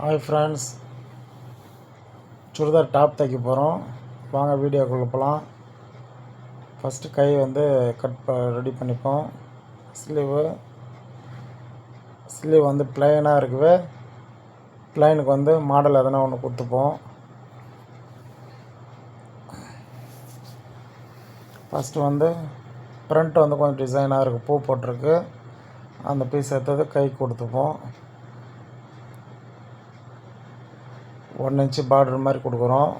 Hi friends churidar top தைக்க போகிறோம் வாங்க வீடியோக்குள்ளே போகலாம் ஃபஸ்ட்டு கை வந்து கட் ப ரெடி பண்ணிப்போம். ஸ்லீவு ஸ்லீவ் வந்து பிளைனாக இருக்குது. பிளைனுக்கு வந்து மாடல் எதனா ஒன்று கொடுத்துப்போம். ஃபஸ்ட்டு வந்து ஃப்ரண்ட் வந்து கொஞ்சம் டிசைனாக இருக்குது பூ போட்டிருக்கு. அந்த பீஸ் எடுத்தது கை கொடுத்துப்போம். ஒன் இன்ச்சு பார்டர் மாதிரி கொடுக்குறோம்.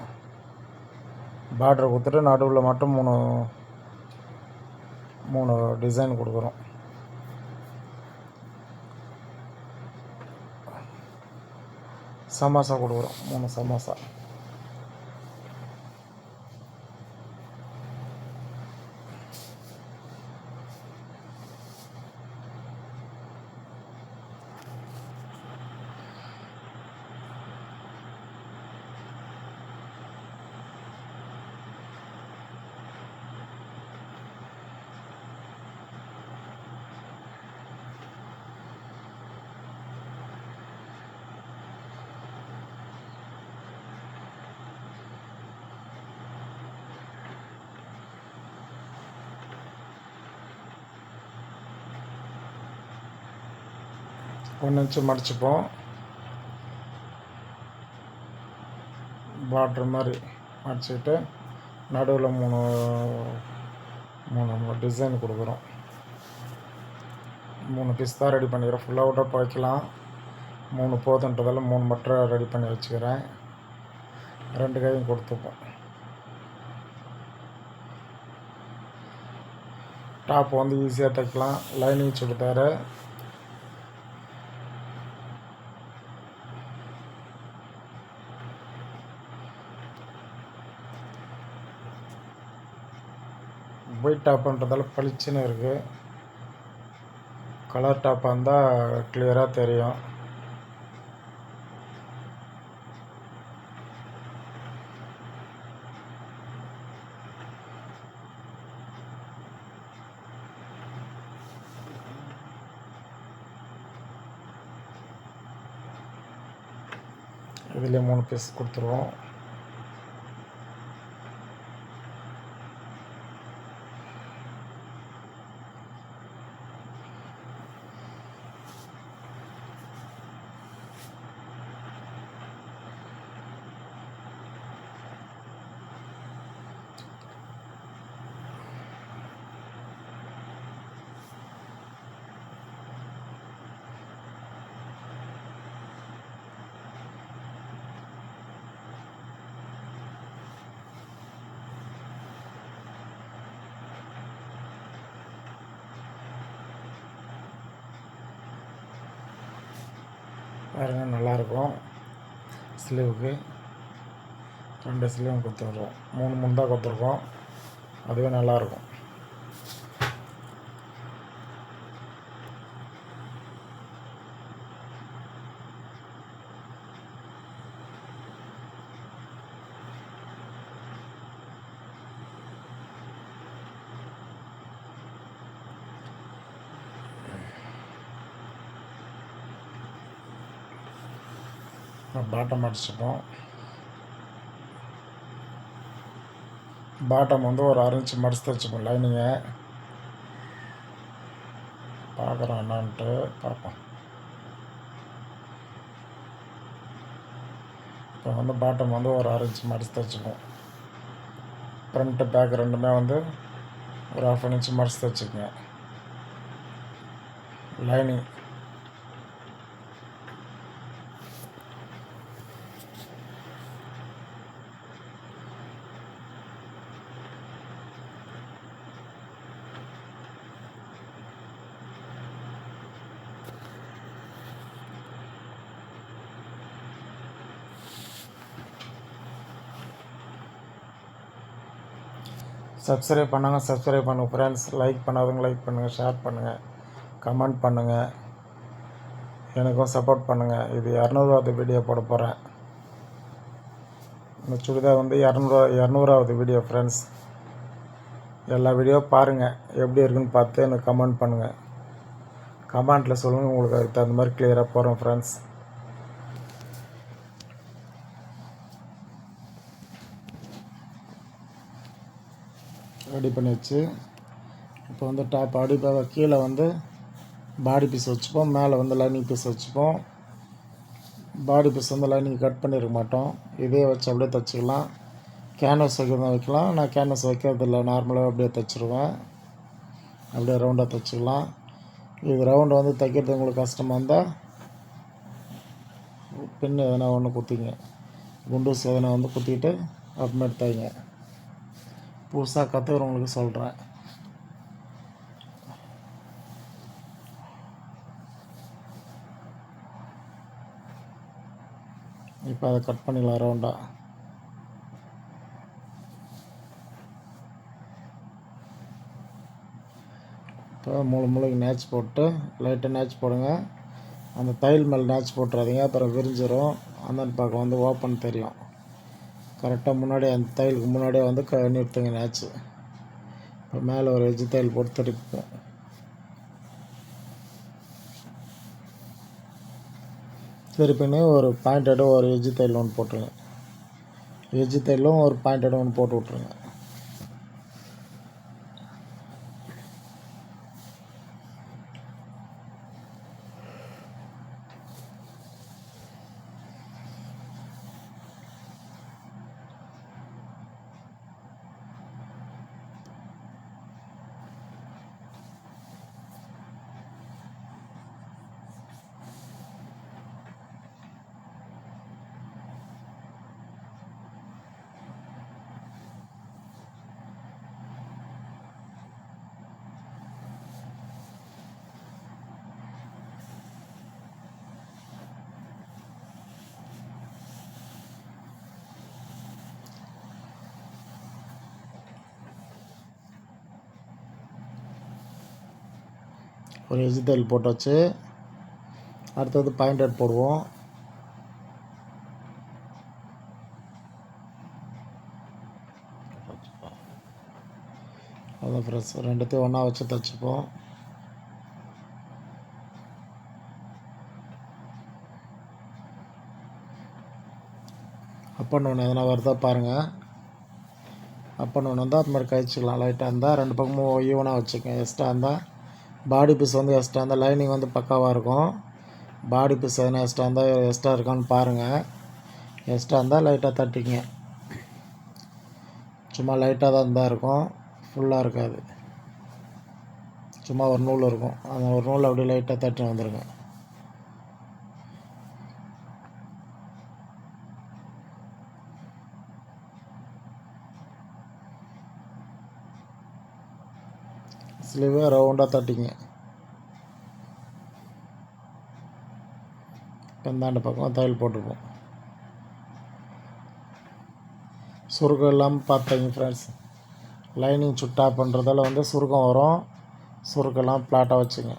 பார்டர் கொடுத்துட்டு நடுவில் மட்டும் மூணு மூணு டிசைன் கொடுக்குறோம். சமோசா கொடுக்குறோம். மூணு சமோசா. ஒன்று இன்ச்சு மடிச்சுப்போம். பார்டர் மாதிரி மடிச்சுக்கிட்டு நடுவில் மூணு மூணு டிசைன் கொடுக்குறோம். மூணு பீஸ் தான் ரெடி பண்ணிக்கிறேன் ஃபுல்லாக விட பாய்க்கலாம். மூணு போதுன்றதால மூணு மட்டும் ரெடி பண்ணி வச்சுக்கிறேன். ரெண்டு கையும் கொடுத்துப்போம். டாப் வந்து ஈஸியாக தைக்கலாம். லைனிங் சுடிதாரு. ஒயிட் டாப்புன்றதால பளிச்சுன்னு இருக்குது கலர் டாப்பாக இருந்தால் கிளியராக தெரியும். இதுலேயே மூணு பீஸ் கொடுத்துருவோம். பாருங்க நல்லாயிருக்கும். ஸ்லீவுக்கு ரெண்டு ஸ்லீவும் கொடுத்துருக்கோம் மூணு மூணு தான் கொடுத்துருக்கோம். அதுவே நல்லாயிருக்கும். பாட்டம் அடிச்சுப்போம் பாட்டம் வந்து ஒரு அரை இன்ச்சு மடிச்சு தைச்சுப்போம் லைனிங்கை பார்க்குறோம் என்னான்ட்டு பார்ப்போம். இப்போ வந்து பாட்டம் வந்து ஒரு அரை இன்ச்சு மடிச்சு தைச்சுப்போம் ஃப்ரண்ட்டு பேக் ரெண்டுமே வந்து ஒரு ஹாஃப் அன் இன்ச்சு மடிச்சு தைச்சுக்கோங்க லைனிங் சப்ஸ்கிரைப் பண்ணுங்கள் சப்ஸ்கிரைப் பண்ணுங்கள் ஃப்ரெண்ட்ஸ் லைக் பண்ணாதவங்க லைக் பண்ணுங்கள் ஷேர் பண்ணுங்கள் கமெண்ட் பண்ணுங்கள் எனக்கும் சப்போர்ட் பண்ணுங்கள் இது இரநூறுவாவது வீடியோ போட போகிறேன் இந்த சுடிதார் வந்து இரநூறுவா இரநூறாவது வீடியோ ஃப்ரெண்ட்ஸ் எல்லா வீடியோ பாருங்கள் எப்படி இருக்குன்னு பார்த்து எனக்கு கமெண்ட் பண்ணுங்கள் கமெண்ட்டில் சொல்லுங்கள் உங்களுக்கு அதுக்கு தகுந்த மாதிரி கிளியராக போகிறோம் ஃப்ரெண்ட்ஸ் ரெடி பண்ணி வச்சு இப்போ வந்து டாப் அடி கீழே வந்து பாடி பீஸ் வச்சுப்போம். மேலே வந்து லைனிங் பீஸ் வச்சுப்போம். பாடி பீஸ் வந்து லைனிங் கட் பண்ணியிருக்க மாட்டோம். இதே வச்சு அப்படியே தைச்சிக்கலாம். கேன்வஸ் வைக்கிறதா வைக்கலாம். நான் கேன்வஸ் வைக்கிறது இல்லை. நார்மலாக அப்படியே தைச்சிருவேன். அப்படியே ரவுண்டாக தைச்சிக்கலாம். இது ரவுண்டு வந்து தைக்கிறது உங்களுக்கு கஷ்டமாக இருந்தால் பின் எதனா ஒன்று குத்திங்க. குண்டூஸ் எதனா வந்து குத்திக்கிட்டு அப்புறமேட்டு தைங்க. புதுசாக கற்றுக்கிறவங்களுக்கு சொல்கிறேன் இப்போ அதை கட் பண்ணிடலாம் ரவுண்டாக இப்போ மூளை மூளைக்கு நேச் போட்டு லைட்டாக நேச் போடுங்க. அந்த தையல் மேலே நேச் போட்டுறாதீங்க அப்புறம் விரிஞ்சிடும் அந்த பக்கம் வந்து ஓப்பன் தெரியும். கரெக்டாக முன்னாடி அந்த தையலுக்கு முன்னாடியே வந்து க நிறுத்துங்க நேச்சு இப்போ மேலே ஒரு எஜ்ஜு தையல் போட்டு திருப்பிப்போம் திருப்பின்னு ஒரு பாயிண்ட் எடு ஒரு எஜ்ஜு தையல் ஒன்று போட்டுருங்க. எஜ்ஜு தையலும் ஒரு பாயிண்ட் எடு ஒன்று போட்டு விட்ருங்க ஒரு வெஜிடபிள் போட்டு போட்டாச்சு. அடுத்தது பாயிண்டட் போடுவோம். அதான் ஃப்ரெண்ட்ஸ் ரெண்டுத்தையும் ஒன்றா வச்சு தைச்சிப்போம். அப் அண்ட் ஒன்று எதனா வருதா பாருங்கள் அப் அண்ட் ஒன்று வந்தால் அது மாதிரி கழிச்சிக்கலாம். லைட்டாக இருந்தால் ரெண்டு பக்கமும் ஈவனாக வச்சுக்கோங்க. எக்ஸ்ட்ரா இருந்தால் பாடி பீஸ் வந்து எக்ஸ்ட்ரா இருந்தால் லைனிங் வந்து பக்காவாக இருக்கும். பாடி பீஸ் எதனா எக்ஸ்ட்ரா இருந்தால் எக்ஸ்ட்ரா இருக்கான்னு பாருங்கள் எக்ஸ்ட்ரா இருந்தால் லைட்டாக தட்டிங்க. சும்மா லைட்டாக தான் இருந்தால் இருக்கும். ஃபுல்லாக இருக்காது. சும்மா ஒரு நூல் இருக்கும். அந்த ஒரு நூல் அப்படியே லைட்டாக தட்டி வந்துருங்க. ஸ்லீவை ரவுண்டாக தட்டிங்க. இந்தாண்ட பக்கம் தையல் போட்டுப்போம். சுருக்கம் இல்லாமல் பார்த்தீங்க ஃப்ரெண்ட்ஸ் லைனிங் சுட்டா பண்ணுறதால வந்து சுருக்கம் வரும். சுருக்கெல்லாம் ஃப்ளாட்டாக வச்சுங்க.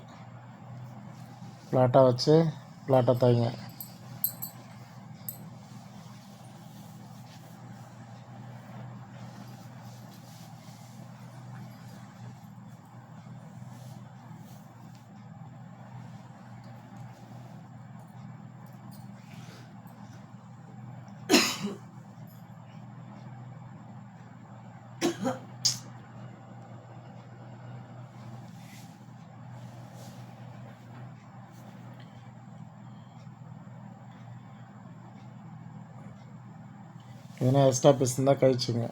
ஃப்ளாட்டாக வச்சு ஃப்ளாட்டாக தைங்க எதனா எக்ஸ்ட்ரா பீஸ் இருந்தால் கழிச்சுங்க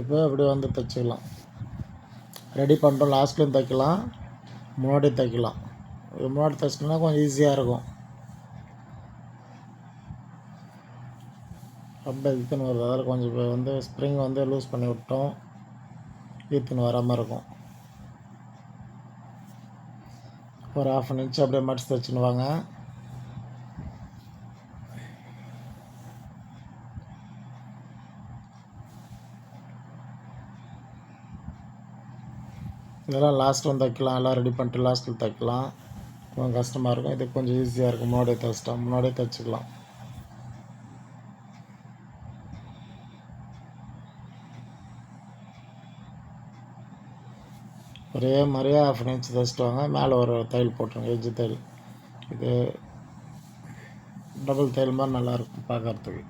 இப்போ அப்படியே வந்து தைச்சிக்கலாம். ரெடி பண்ணிட்டோம். லாஸ்ட்லேயும் தைக்கலாம். முன்னாடி தைக்கலாம். இது முன்னாடி தைச்சிட்டோம்னா கொஞ்சம் ஈஸியாக இருக்கும். அப்படியே இழுத்துன்னு வருது. அதில் கொஞ்சம் இப்போ வந்து ஸ்ப்ரிங் வந்து லூஸ் பண்ணி விட்டோம். இழுத்துன்னு வராமல் இருக்கும். ஒரு ஆஃப் அன் இன்ச் அப்படியே மடிச்சு தைச்சுன்னு வாங்க. இதெல்லாம் லாஸ்ட் வந்து தைக்கலாம். எல்லாம் ரெடி பண்ணிட்டு லாஸ்ட்டில் தைக்கலாம். கொஞ்சம் கஷ்டமாக இருக்கும். இது கொஞ்சம் ஈஸியாக இருக்கும். முன்னாடியே தைச்சிட்டா முன்னாடியே தைச்சிக்கலாம். ஒரே மாதிரியே ஆஃப் இன்ச் தைச்சிட்டு வாங்க மேலே ஒரு தையல் போட்டுருங்க எஜ்ஜு தையல். இது டபுள் தையல் மாதிரி நல்லாயிருக்கும் பார்க்கறதுக்கு.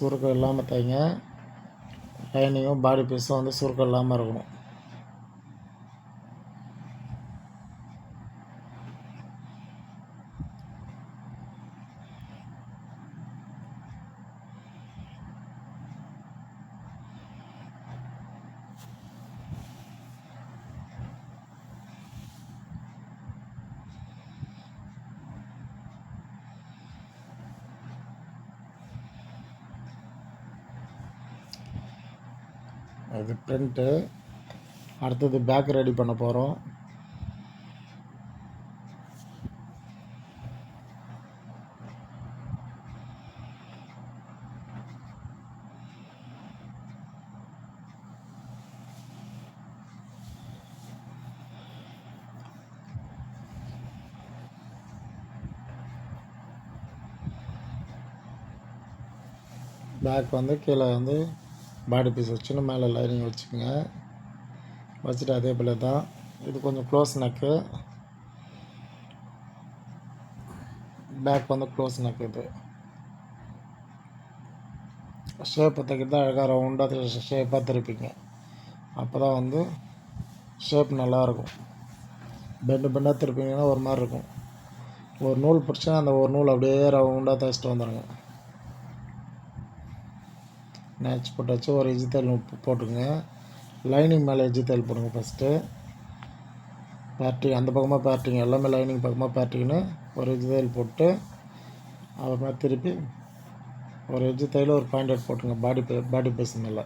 சுருக்கம் இல்லாமல் தைங்க லைனிங்கும் பாடி பீஸும் வந்து சுருக்கம் இல்லாமல் இருக்கணும். இது ப்ரிண்ட்டு அடுத்தது பேக் ரெடி பண்ண போகிறோம் பேக் வந்து கீழே வந்து பாடி பீஸ் வச்சுன்னு மேலே லைனிங் வச்சுக்கோங்க. வச்சுட்டு அதே போல் தான். இது கொஞ்சம் க்ளோஸ் நெக்கு பேக் வந்து க்ளோஸ் நெக் இது. ஷேப்பை தைக்கிறது அழகாக ரவுண்டாக ஷேப்பாக திருப்பிங்க. அப்போ தான் வந்து ஷேப் நல்லாயிருக்கும். பெண்டு பெண்டாக திருப்பிங்கன்னா ஒரு மாதிரி இருக்கும். ஒரு நூல் பிடிச்சா அந்த ஒரு நூல் அப்படியே ரவுண்டாக தைச்சிட்டு வந்துடுங்க நேச் போட்டாச்சு. ஒரு எஜ்ஜு உப்பு போட்டுங்க லைனிங் மேலே எஜ்ஜு போடுங்க ஃபஸ்ட்டு பேர்ட்டிங் அந்த பக்கமாக பேர்ட்டிங் எல்லாமே லைனிங் பக்கமாக பேர்ட்டிங்னு ஒரு எஜ்ஜு போட்டு அப்புறமா திருப்பி ஒரு எஜ்ஜு தையல் ஒரு பாயிண்ட் போட்டுங்க பாடி பே பாடி பீஸ் மேலே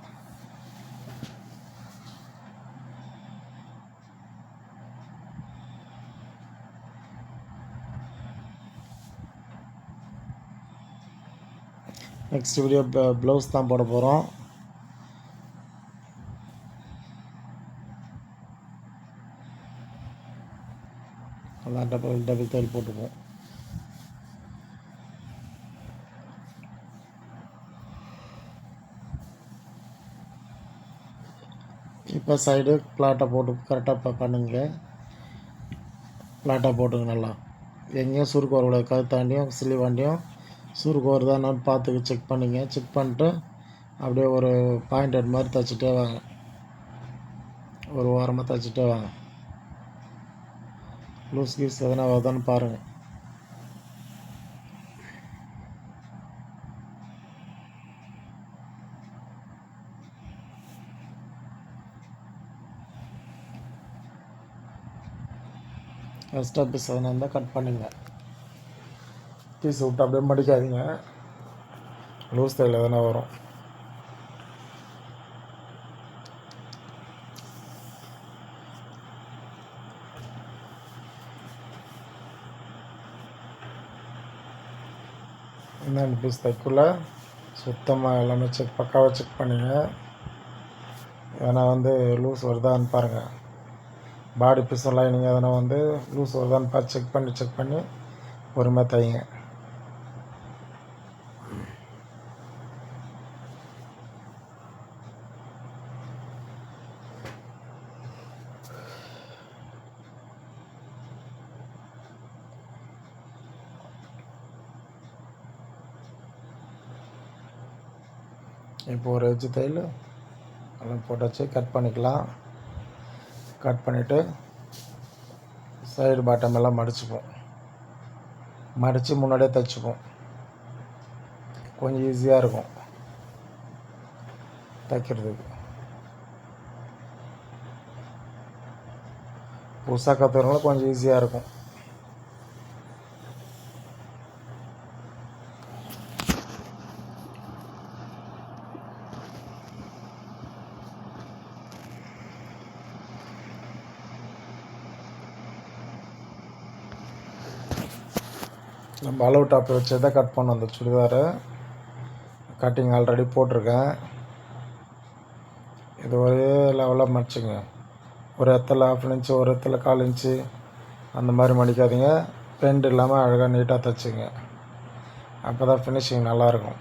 நெக்ஸ்ட் வீடியோ ப்ளவுஸ் தான் போட போகிறோம் அதான் டபுள் டபுள் தையல் போட்டுப்போம். இப்போ சைடு பிளாட்டை போட்டு கரெக்டாக இப்போ பண்ணுங்க. பிளாட்டாக போட்டுங்க நல்லா. எங்கேயும் சுருக்கு வரக்கூடாது. கழுத்தாண்டியும் சிலிவாண்டியும் சுருக்கு வருதான்னு பார்த்து செக் பண்ணிங்க. செக் பண்ணிட்டு அப்படியே ஒரு பாயிண்ட் ஹெட் மாதிரி தைச்சிட்டே வாங்க. ஒரு ஓரமாக தைச்சிட்டே வாங்க. லூஸ் கீஸ் எதனா வருதான்னு பாருங்கள் ஃபஸ்ட் ஆஃபீஸ் எதனா இருந்தால் கட் பண்ணுங்கள் பீஸ் விட்டு அப்படியே மடிக்காதீங்க. லூஸ் தையல் எதனா வரும். என்னென்ன பீஸ் தைக்குள்ள சுத்தமாக எல்லாமே செக் பக்காவாக செக் பண்ணுங்க. ஏன்னா வந்து லூஸ் வருதான்னு பாருங்கள் பாடி பீஸ் எல்லாம் நீங்கள் எதனா வந்து லூஸ் வருதான்னு பார்த்து செக் பண்ணி செக் பண்ணி பொறுமையாக தைங்க. இப்போ ஒரு எஜ்ஜு தையல். எல்லாம் போட்டாச்சு. கட் பண்ணிக்கலாம். கட் பண்ணிவிட்டு சைடு பாட்டம் எல்லாம் மடிச்சுப்போம். மடித்து முன்னாடியே தைச்சிப்போம். கொஞ்சம் ஈஸியாக இருக்கும். தைக்கிறதுக்கு. புதுசாக கற்றுக்கிறவங்களும் கொஞ்சம் ஈஸியாக இருக்கும். நம்ம அளவு டாப் வச்சு தான் கட் பண்ணோம் அந்த சுடிதாரை. கட்டிங் ஆல்ரெடி போட்டிருக்கேன். இது ஒரே லெவலாக மடிச்சுங்க. ஒரு இடத்துல ஆஃப் இன்ச்சு ஒரு இடத்துல கால் இன்ச்சு அந்த மாதிரி மடிக்காதீங்க. பெண்ட் இல்லாமல் அழகாக நீட்டாக தைச்சிங்க. அப்போ தான் ஃபினிஷிங் நல்லாயிருக்கும்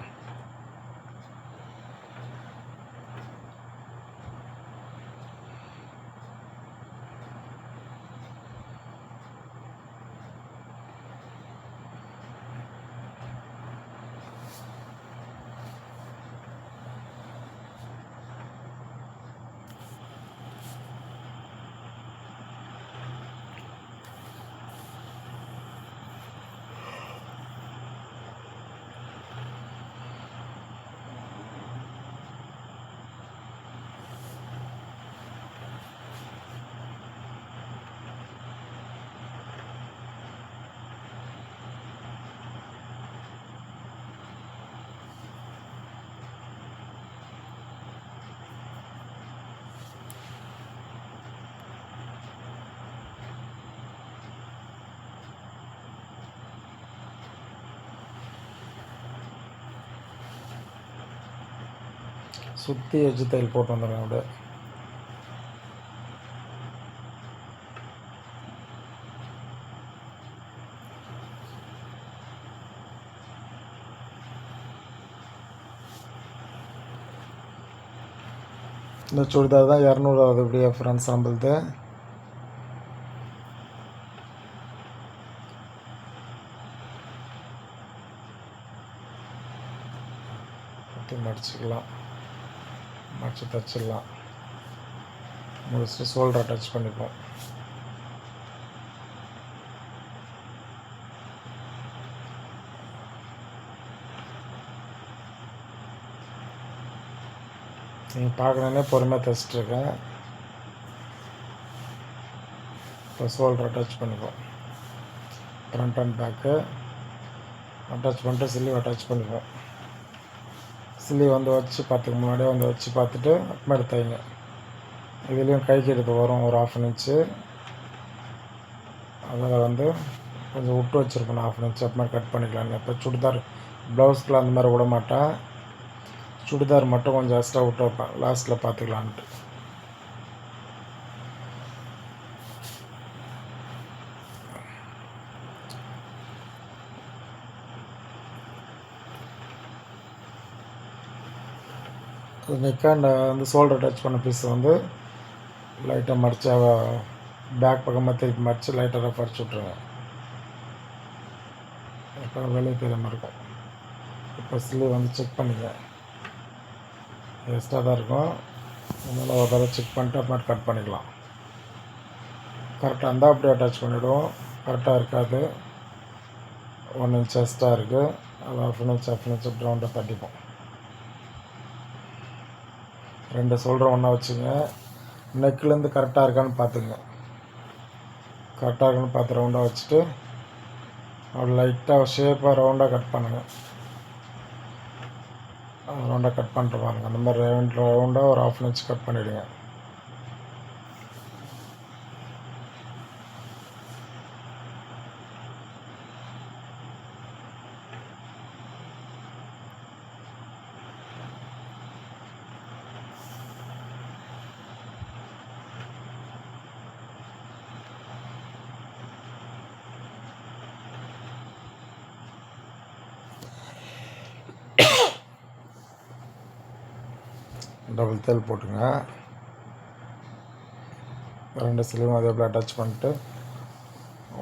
சுற்றி எஜ்ஜு தையல் போட்டு வந்துடுங்க அப்படியே. இந்த சுடிதார் தான் இரநூறாவது இப்படியே ஃப்ரெண்ட்ஸ் நம்மளுது சுற்றி மடிச்சுக்கலாம் மடிச்சு தைச்சிடலாம் முடிச்சுட்டு ஷோல்டர் அட்டாச் பண்ணிப்போம். நீங்கள் பார்க்கணுன்னே பொறுமையாக தைச்சிட்ருக்கேன் இப்போ ஷோல்டர் அட்டாச் பண்ணிப்போம். ஃப்ரண்ட் அண்ட் பேக்கு அட்டாச் பண்ணிட்டு சில்லி அட்டாச் பண்ணிப்போம். சில்லி வந்து வச்சு பார்த்துக்கு முன்னாடியே வந்து வச்சு பார்த்துட்டு அப்புறம் எடுத்தாங்க இதுலேயும் கைக்கு எடுத்து வரும் ஒரு ஆஃப் இன்ச்சு அதில் வந்து கொஞ்சம் விட்டு வச்சுருக்கணும் ஆஃப் இன்ச்சு அப்புறமா கட் பண்ணிக்கலாம் இப்போ சுடிதார் ப்ளவுஸ்க்குலாம் அந்த மாதிரி விட மாட்டேன் சுடிதார் மட்டும் கொஞ்சம் எக்ஸ்ட்ரா விட்டு வைப்பேன். லாஸ்ட்டில் பார்த்துக்கலான்ட்டு. நெக்காண்ட வந்து ஷோல்டர் டச் பண்ண பீஸ் வந்து லைட்டாக மடித்து பேக் பக்கமாக திருப்பி மடித்து லைட்டாக ரஃப் அடிச்சு விட்ருங்க இப்போ வெளியே தெரியாமல் இருக்கும். இப்போ ஸ்லீவ் வந்து செக் பண்ணிக்க எக்ஸ்ட்ரா தான் இருக்கும். அதனால் ஒரு தடவை செக் பண்ணிட்டு அப்புறம் கட் பண்ணிக்கலாம். கரெக்டாக இருந்தால் அப்படியே அட்டாச் பண்ணிவிடுவோம் கரெக்டாக இருக்காது. ஒன் இன்ச் எக்ஸ்ட்ரா இருக்குது அது ஆஃப் இன்ச் ஆஃப் இன்ச் ரவுண்டாக தட்டிப்போம். ரெண்டு சொல்கிறோம் ஒன்றா வச்சுங்க. நெக்கிலேருந்து கரெக்டாக இருக்கான்னு பார்த்துங்க. கரெக்டாக இருக்கான்னு பார்த்து ரவுண்டாக வச்சுட்டு அப்படி லைட்டாக ஷேப்பாக ரவுண்டாக கட் பண்ணுங்கள் ரவுண்டாக கட் பண்ணுற பாருங்கள் அந்த மாதிரி ரவுண்ட் ரவுண்டாக ஒரு ஆஃப் இன்ச் கட் பண்ணிவிடுங்க தையல் தேல் போட்டுங்க. ரெண்டு சிலையும் அதே போல் அட்டாச் பண்ணிட்டு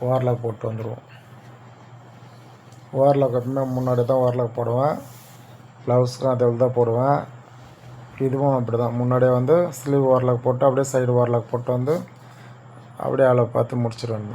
ஓவர்லாக் போட்டு வந்துடுவோம் ஓவர்லாக் எப்பவுமே முன்னாடி தான் ஓவர்லாக் போடுவேன். ப்ளவுஸ்க்கும் அதே தான் போடுவேன். இதுவும் அப்படி தான் முன்னாடியே வந்து ஸ்லீவ் ஓவர்லாக் போட்டு அப்படியே சைடு ஓவர்லாக் போட்டு வந்து அப்படியே அளவு பார்த்து முடிச்சிடுவேன்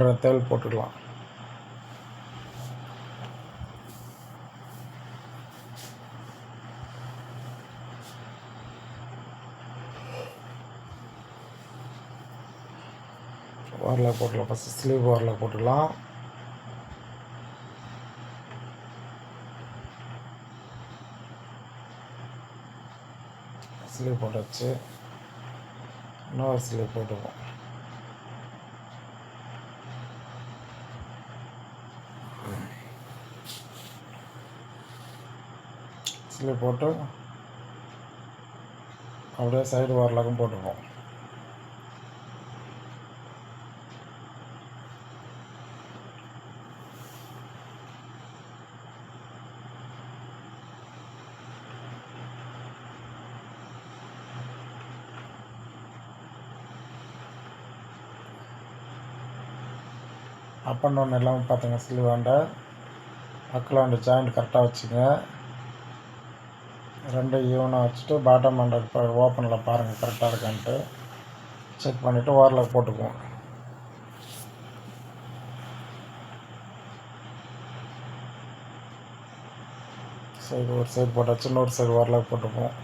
ஒன்றரை தேல் போட்டுக்கலாம் ஓரலாக் போட்டுக்கலாம் ஃபஸ்ட்டு ஸ்லீவ் ஓரலாக் போட்டுக்கலாம் ஸ்லீவ் போட்டாச்சு. இன்னொரு ஸ்லீவ் போட்டுப்போம் ஸ்லீவ் போட்டு அப்படியே சைடு வரலாக்கும் போட்டுப்போம் அப் அண்ட் டவுன் எல்லாமே பார்த்துங்க ஸ்லீவாண்ட அக்கலாண்ட ஜாயிண்ட் கரெக்டாக வச்சுங்க. ரெண்டும் ஈவனாக வச்சுட்டு பாட்டம் ஹண்ட்ரட் இப்போ ஓப்பனில் பாருங்கள் கரெக்டாக இருக்கான்ட்டு. செக் பண்ணிவிட்டு ஓரில் போட்டுக்குவோம். சைடு ஒரு சைடு போட்டாச்சு இன்னொரு சைடு ஓரில் போட்டுக்குவோம்.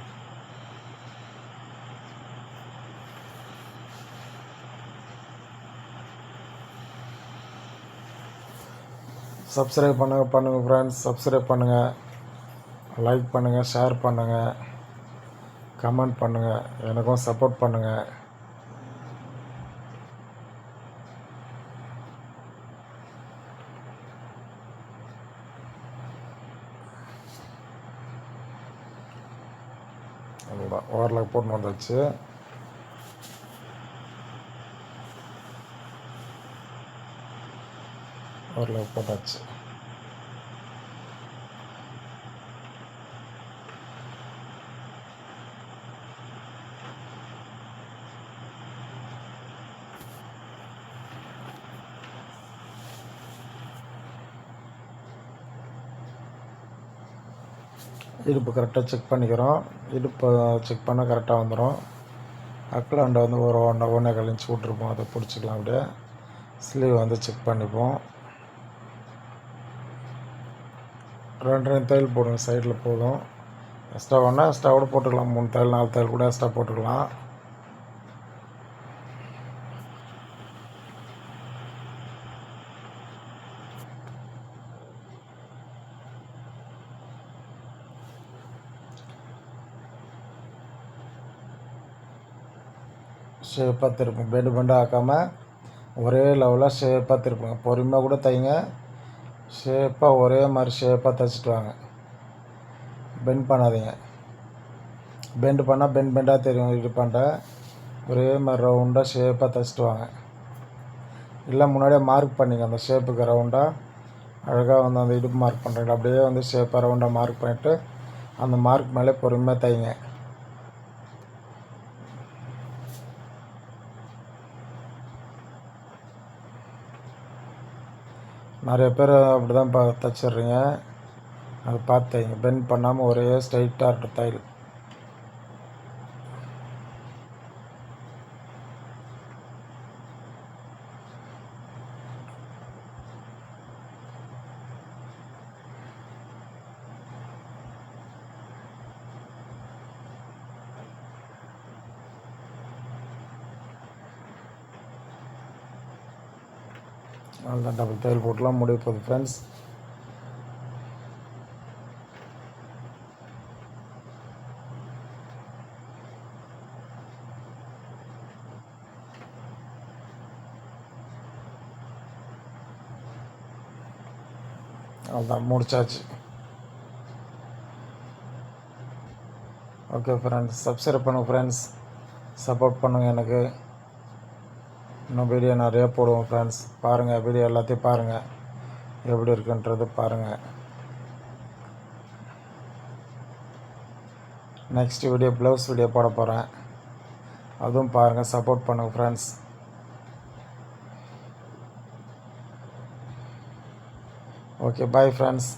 சப்ஸ்கிரைப் பண்ணுங்கள் பண்ணுங்கள் ஃப்ரெண்ட்ஸ் சப்ஸ்கிரைப் பண்ணுங்கள் லைக் பண்ணுங்கள் ஷேர் பண்ணுங்கள் கமெண்ட் பண்ணுங்கள் எனக்கும் சப்போர்ட் பண்ணுங்கள் அதுதான் ஓரளவுக்கு போட்டு வந்தாச்சு. ஓரளவுக்கு போட்டாச்சு. இடுப்பு கரெக்டாக செக் பண்ணிக்கிறோம். இடுப்பு செக் பண்ணால் கரெக்டாக வந்துடும் அக்கலாண்டை வந்து ஒரு ஒன்றை ஒன்றே கழிஞ்சு விட்ருப்போம் அதை பிடிச்சிக்கலாம் அப்படியே. ஸ்லீவ் வந்து செக் பண்ணிப்போம். ரெண்டு ரெண்டு தையல் போடுங்க. சைடில் போதும். எக்ஸ்ட்ரா வேணால் எக்ஸ்ட்ரா கூட போட்டுக்கலாம். மூணு தையல் நாலு தையல் கூட எக்ஸ்ட்ரா போட்டுக்கலாம். ஷேப்பாக திருப்புங்க பெண்டு பெண்டு ஆக்காமல் ஒரே லெவலாக ஷேப்பாக திருப்புங்க பொறுமையாக கூட தைங்க. ஷேப்பாக ஒரே மாதிரி ஷேப்பாக தைச்சிட்டு வாங்க பெண்ட் பண்ணாதீங்க பெண்டு பண்ணால் பெண்ட் பெண்டாக தெரியும். இது பண்ண ஒரே மாதிரி ரவுண்டாக ஷேப்பாக தைச்சிட்டு வாங்க இல்லை முன்னாடியே மார்க் பண்ணிங்க. அந்த ஷேப்புக்கு ரவுண்டாக அழகாக வந்து அந்த இடுப்பு மார்க் பண்ணுறீங்களா அப்படியே வந்து ஷேப்பாக ரவுண்டாக மார்க் பண்ணிவிட்டு அந்த மார்க் மேலே பொறுமையாக தைங்க. நிறைய பேர் அப்படி தான் பா தைச்சிட்றீங்க. அது பார்த்து தைங்க பெண்ட் பண்ணாமல் ஒரே ஸ்ட்ரைட்டாக இருக்கட்டும் தையல் அவ்வளோதான் டபுள் தையல் போட்டுலாம் முடிய போகுது ஃப்ரெண்ட்ஸ் அவ்வளோதான் முடிச்சாச்சு. ஓகே ஃப்ரெண்ட்ஸ் சப்ஸ்கிரைப் பண்ணுங்கள் ஃப்ரெண்ட்ஸ் சப்போர்ட் பண்ணுங்கள் எனக்கு. இன்னும் வீடியோ நிறையா போடுவோம் ஃப்ரெண்ட்ஸ் பாருங்கள் வீடியோ எல்லாத்தையும் பாருங்கள் எப்படி இருக்குன்றது பாருங்கள் நெக்ஸ்ட் வீடியோ ப்ளவுஸ் வீடியோ போட போகிறேன் அதுவும் பாருங்கள் சப்போர்ட் பண்ணுங்கள் ஃப்ரெண்ட்ஸ் ஓகே பாய் ஃப்ரெண்ட்ஸ்